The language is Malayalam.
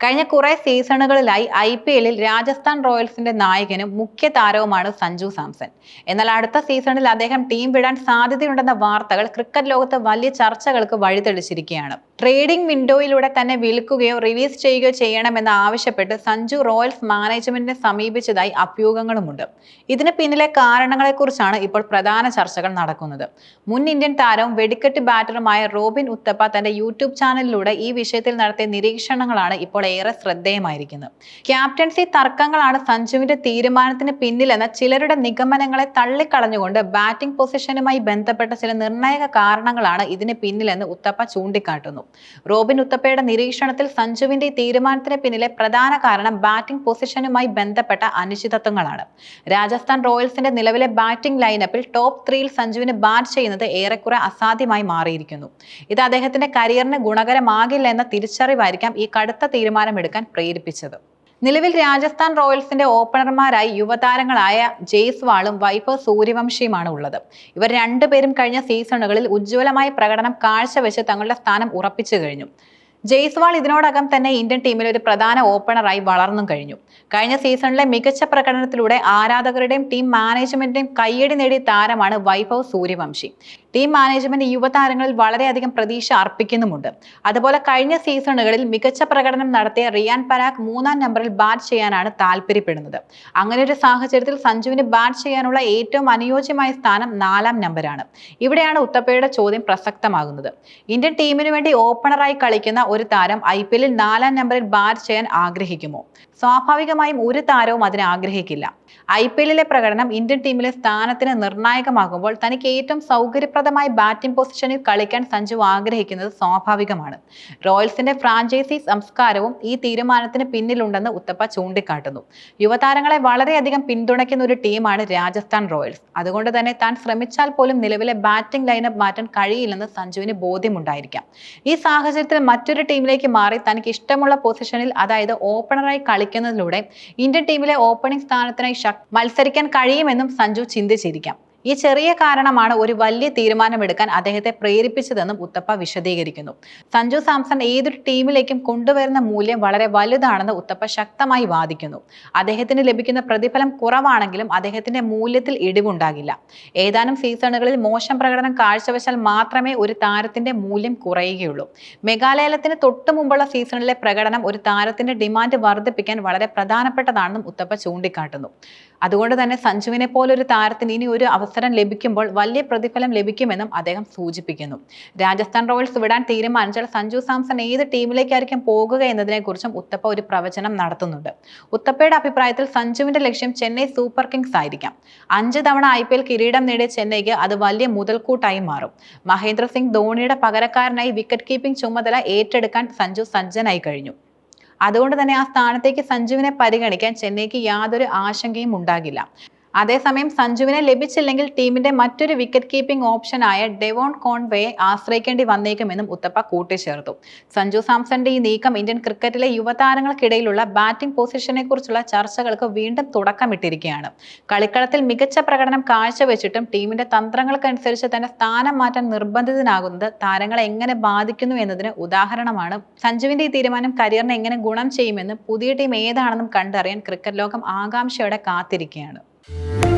കഴിഞ്ഞ കുറെ സീസണുകളിലായി ഐ പി എല്ലിൽ രാജസ്ഥാൻ റോയൽസിന്റെ നായകനും മുഖ്യ താരവുമാണ് സഞ്ജു സാംസൺ. എന്നാൽ അടുത്ത സീസണിൽ അദ്ദേഹം ടീം വിടാൻ സാധ്യതയുണ്ടെന്ന വാർത്തകൾ ക്രിക്കറ്റ് ലോകത്ത് വലിയ ചർച്ചകൾക്ക് വഴിതെളിച്ചിരിക്കുകയാണ്. ട്രേഡിംഗ് വിൻഡോയിലൂടെ തന്നെ വിൽക്കുകയോ റിലീസ് ചെയ്യുകയോ ചെയ്യണമെന്ന് ആവശ്യപ്പെട്ട് സഞ്ജു റോയൽസ് മാനേജ്മെന്റിനെ സമീപിച്ചതായി അഭ്യൂഹങ്ങളുമുണ്ട്. ഇതിന് പിന്നിലെ കാരണങ്ങളെക്കുറിച്ചാണ് ഇപ്പോൾ പ്രധാന ചർച്ചകൾ നടക്കുന്നത്. മുൻ ഇന്ത്യൻ താരവും വെടിക്കെട്ട് ബാറ്ററുമായ റോബിൻ ഉത്തപ്പ തന്റെ യൂട്യൂബ് ചാനലിലൂടെ ഈ വിഷയത്തിൽ നടത്തിയ നിരീക്ഷണങ്ങളാണ് ഇപ്പോൾ ഏറെ ശ്രദ്ധേയമായിരിക്കുന്നത്. ക്യാപ്റ്റൻസി തർക്കങ്ങളാണ് സഞ്ജുവിന്റെ തീരുമാനത്തിന് പിന്നിലെന്ന ചിലരുടെ നിഗമനങ്ങളെ തള്ളിക്കളഞ്ഞുകൊണ്ട് ബാറ്റിംഗ് പൊസിഷനുമായി ബന്ധപ്പെട്ട ചില നിർണായക കാരണങ്ങളാണ് ഇതിന് പിന്നിലെന്ന് ഉത്തപ്പ ചൂണ്ടിക്കാട്ടുന്നു. റോബിൻ ഉത്തപ്പയുടെ നിരീക്ഷണത്തിൽ സഞ്ജുവിന്റെ തീരുമാനത്തിന് പിന്നിലെ പ്രധാന കാരണം ബാറ്റിംഗ് പൊസിഷനുമായി ബന്ധപ്പെട്ട അനിശ്ചിതത്വങ്ങളാണ്. രാജസ്ഥാൻ റോയൽസിന്റെ നിലവിലെ ബാറ്റിംഗ് ലൈനപ്പിൽ ടോപ്പ് ത്രീയിൽ സഞ്ജുവിന് ബാറ്റ് ചെയ്യുന്നത് ഏറെക്കുറെ അസാധ്യമായി മാറിയിരിക്കുന്നു. ഇത് അദ്ദേഹത്തിന്റെ കരിയറിന് ഗുണകരമാകില്ല എന്ന തിരിച്ചറിവായിരിക്കാം ഈ കടുത്ത തീരുമാനമെടുക്കാൻ പ്രേരിപ്പിച്ചത്. നിലവിൽ രാജസ്ഥാൻ റോയൽസിന്റെ ഓപ്പണർമാരായി യുവതാരങ്ങളായ ജയ്സ്വാളും വൈഭവ് സൂര്യവംശിയുമാണ് ഉള്ളത്. ഇവർ രണ്ടുപേരും കഴിഞ്ഞ സീസണുകളിൽ ഉജ്ജ്വലമായ പ്രകടനം കാഴ്ചവെച്ച് തങ്ങളുടെ സ്ഥാനം ഉറപ്പിച്ചു കഴിഞ്ഞു. ജെയ്സ്വാൾ ഇതിനോടകം തന്നെ ഇന്ത്യൻ ടീമിൽ ഒരു പ്രധാന ഓപ്പണറായി വളർന്നും കഴിഞ്ഞു. കഴിഞ്ഞ സീസണിലെ മികച്ച പ്രകടനത്തിലൂടെ ആരാധകരുടെയും ടീം മാനേജ്മെന്റിന്റെയും കയ്യടി നേടിയ താരമാണ് വൈഭവ് സൂര്യവംശി. ടീം മാനേജ്മെന്റ് യുവതാരങ്ങളിൽ വളരെയധികം പ്രതീക്ഷ അർപ്പിക്കുന്നുമുണ്ട്. അതുപോലെ കഴിഞ്ഞ സീസണുകളിൽ മികച്ച പ്രകടനം നടത്തിയ റിയാൻ പരാഗ് മൂന്നാം നമ്പറിൽ ബാറ്റ് ചെയ്യാനാണ് താല്പര്യപ്പെടുന്നത്. അങ്ങനെ ഒരു സാഹചര്യത്തിൽ സഞ്ജുവിന് ബാറ്റ് ചെയ്യാനുള്ള ഏറ്റവും അനുയോജ്യമായ സ്ഥാനം നാലാം നമ്പറാണ് ഇവിടെയാണ് ഉത്തപ്പയുടെ ചോദ്യം പ്രസക്തമാകുന്നത്. ഇന്ത്യൻ ടീമിനു വേണ്ടി ഓപ്പണറായി കളിക്കുന്ന ഒരു താരം ഐ പി എല്ലിൽ നാലാം നമ്പറിൽ ബാറ്റ് ചെയ്യാൻ ആഗ്രഹിക്കുമോ? സ്വാഭാവികമായും ഒരു താരവും അതിനെ ആഗ്രഹിക്കില്ല. ഐ പി എല്ലിലെ പ്രകടനം ഇന്ത്യൻ ടീമിലെ സ്ഥാനത്തിന് നിർണായകമാകുമ്പോൾ തനിക്ക് ഏറ്റവും സൗകര്യപ്രദമായ ബാറ്റിംഗ് പൊസിഷനിൽ കളിക്കാൻ സഞ്ജു ആഗ്രഹിക്കുന്നത് സ്വാഭാവികമാണ്. റോയൽസിന്റെ ഫ്രാഞ്ചൈസി സംസ്കാരവും ഈ തീരുമാനത്തിന് പിന്നിലുണ്ടെന്ന് ഉത്തപ്പ ചൂണ്ടിക്കാട്ടുന്നു. യുവതാരങ്ങളെ വളരെയധികം പിന്തുണയ്ക്കുന്ന ഒരു ടീമാണ് രാജസ്ഥാൻ റോയൽസ്. അതുകൊണ്ട് തന്നെ താൻ ശ്രമിച്ചാൽ പോലും നിലവിലെ ബാറ്റിംഗ് ലൈനപ്പ് മാറ്റാൻ കഴിയില്ലെന്ന് സഞ്ജുവിന് ബോധ്യമുണ്ടായിരിക്കാം. ഈ സാഹചര്യത്തിൽ മറ്റൊരു ടീമിലേക്ക് മാറി തനിക്ക് ഇഷ്ടമുള്ള പൊസിഷനിൽ അതായത് ഓപ്പണറായി കളിക്കുന്നതിലൂടെ ഇന്ത്യൻ ടീമിലെ ഓപ്പണിംഗ് സ്ഥാനത്തിനായി മത്സരിക്കാൻ കഴിയുമെന്നും സഞ്ജു ചിന്തിച്ചിരിക്കാം. ഈ ചെറിയ കാരണമാണ് ഒരു വലിയ തീരുമാനമെടുക്കാൻ അദ്ദേഹത്തെ പ്രേരിപ്പിച്ചതെന്നും ഉത്തപ്പ വിശദീകരിക്കുന്നു. സഞ്ജു സാംസൺ ഏതൊരു ടീമിലേക്കും കൊണ്ടുവരുന്ന മൂല്യം വളരെ വലുതാണെന്ന് ഉത്തപ്പ ശക്തമായി വാദിക്കുന്നു. അദ്ദേഹത്തിന് ലഭിക്കുന്ന പ്രതിഫലം കുറവാണെങ്കിലും അദ്ദേഹത്തിന്റെ മൂല്യത്തിൽ ഇടിവുണ്ടാകില്ല. ഏതാനും സീസണുകളിൽ മോശം പ്രകടനം കാഴ്ചവെച്ചാൽ മാത്രമേ ഒരു താരത്തിന്റെ മൂല്യം കുറയുകയുള്ളൂ. മെഗാലയലത്തിന് തൊട്ടു മുമ്പുള്ള സീസണിലെ പ്രകടനം ഒരു താരത്തിന്റെ ഡിമാൻഡ് വർദ്ധിപ്പിക്കാൻ വളരെ പ്രധാനപ്പെട്ടതാണെന്നും ഉത്തപ്പ ചൂണ്ടിക്കാട്ടുന്നു. അതുകൊണ്ട് തന്നെ സഞ്ജുവിനെ പോലൊരു താരത്തിന് ഇനി ഒരു അവസരം ലഭിക്കുമ്പോൾ വലിയ പ്രതിഫലം ലഭിക്കുമെന്നും അദ്ദേഹം സൂചിപ്പിക്കുന്നു. രാജസ്ഥാൻ റോയൽസ് വിടാൻ തീരുമാനിച്ചാൽ സഞ്ജു സാംസൺ ഏത് ടീമിലേക്കായിരിക്കും പോകുക എന്നതിനെക്കുറിച്ചും ഉത്തപ്പ ഒരു പ്രവചനം നടത്തുന്നുണ്ട്. ഉത്തപ്പയുടെ അഭിപ്രായത്തിൽ സഞ്ജുവിന്റെ ലക്ഷ്യം ചെന്നൈ സൂപ്പർ കിങ്സ് ആയിരിക്കാം. അഞ്ച് തവണ ഐ പി എൽ കിരീടം നേടിയ ചെന്നൈക്ക് അത് വലിയ മുതൽക്കൂട്ടായി മാറും. മഹേന്ദ്ര സിംഗ് ധോണിയുടെ പകരക്കാരനായി വിക്കറ്റ് കീപ്പിംഗ് ചുമതല ഏറ്റെടുക്കാൻ സഞ്ജു സജ്ജനായി കഴിഞ്ഞു. അതുകൊണ്ട് തന്നെ ആ സ്ഥാനത്തേക്ക് സഞ്ജുവിനെ പരിഗണിക്കാൻ ചെന്നൈക്ക് യാതൊരു ആശങ്കയും ഉണ്ടാകില്ല. അതേസമയം സഞ്ജുവിനെ ലഭിച്ചില്ലെങ്കിൽ ടീമിന്റെ മറ്റൊരു വിക്കറ്റ് കീപ്പിംഗ് ഓപ്ഷനായ ഡെവോൺ കോൺവേയെ ആശ്രയിക്കേണ്ടി വന്നേക്കുമെന്നും ഉത്തപ്പ കൂട്ടിച്ചേർത്തു. സഞ്ജു സാംസന്റെ ഈ നീക്കം ഇന്ത്യൻ ക്രിക്കറ്റിലെ യുവതാരങ്ങൾക്കിടയിലുള്ള ബാറ്റിംഗ് പൊസിഷനെ കുറിച്ചുള്ള ചർച്ചകൾക്ക് വീണ്ടും തുടക്കമിട്ടിരിക്കുകയാണ്. കളിക്കളത്തിൽ മികച്ച പ്രകടനം കാഴ്ചവെച്ചിട്ടും ടീമിന്റെ തന്ത്രങ്ങൾക്കനുസരിച്ച് തന്നെ സ്ഥാനം മാറ്റാൻ നിർബന്ധിതനാകുന്നത് താരങ്ങളെ എങ്ങനെ ബാധിക്കുന്നു എന്നതിന് ഉദാഹരണമാണ്. സഞ്ജുവിന്റെ ഈ തീരുമാനം കരിയറിനെ എങ്ങനെ ഗുണം ചെയ്യുമെന്ന് പുതിയ ടീം ഏതാണെന്നും കണ്ടറിയാൻ ക്രിക്കറ്റ് ലോകം ആകാംക്ഷയോടെ കാത്തിരിക്കുകയാണ്. Thank you.